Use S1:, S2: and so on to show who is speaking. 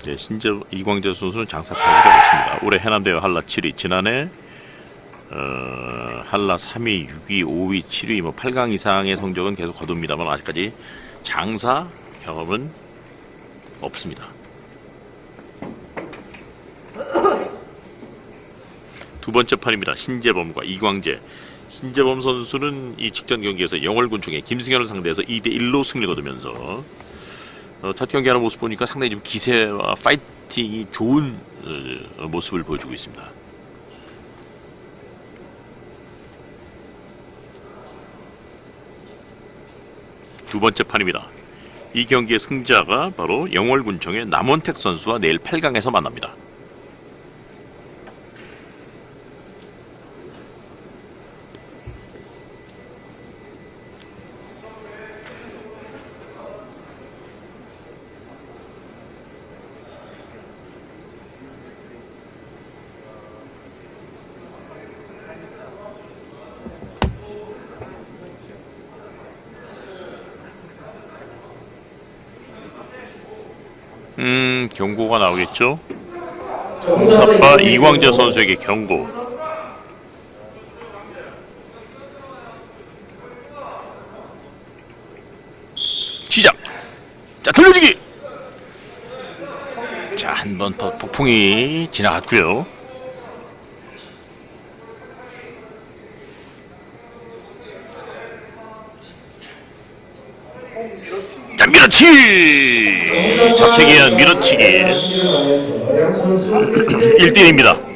S1: 이제 신재 이광재 선수는 장사 타격이 없습니다. 올해 해남대회 한라 7위, 지난해 어, 한라 3위, 6위, 5위, 7위, 뭐 8강 이상의 성적은 계속 거둡니다만 아직까지 장사 경험은 없습니다. 두 번째 판입니다. 신재범과 이광재. 신재범 선수는 이 직전 경기에서 영월군중의 김승현을 상대해서 2대 1로 승리를 거두면서 어, 첫 경기하는 모습 보니까 상당히 좀 기세와 파이팅이 좋은 어, 모습을 보여주고 있습니다. 두 번째 판입니다. 이 경기의 승자가 바로 영월군청의 남원택 선수와 내일 8강에서 만납니다. 음, 경고가 나오겠죠? 공사빠 이광재 선수에게 경고. 시작. 자, 돌려주기. 자, 한번더 폭풍이 지나갔고요. 자, 밀어치기. 잡채기한 밀어치기. 1대1입니다.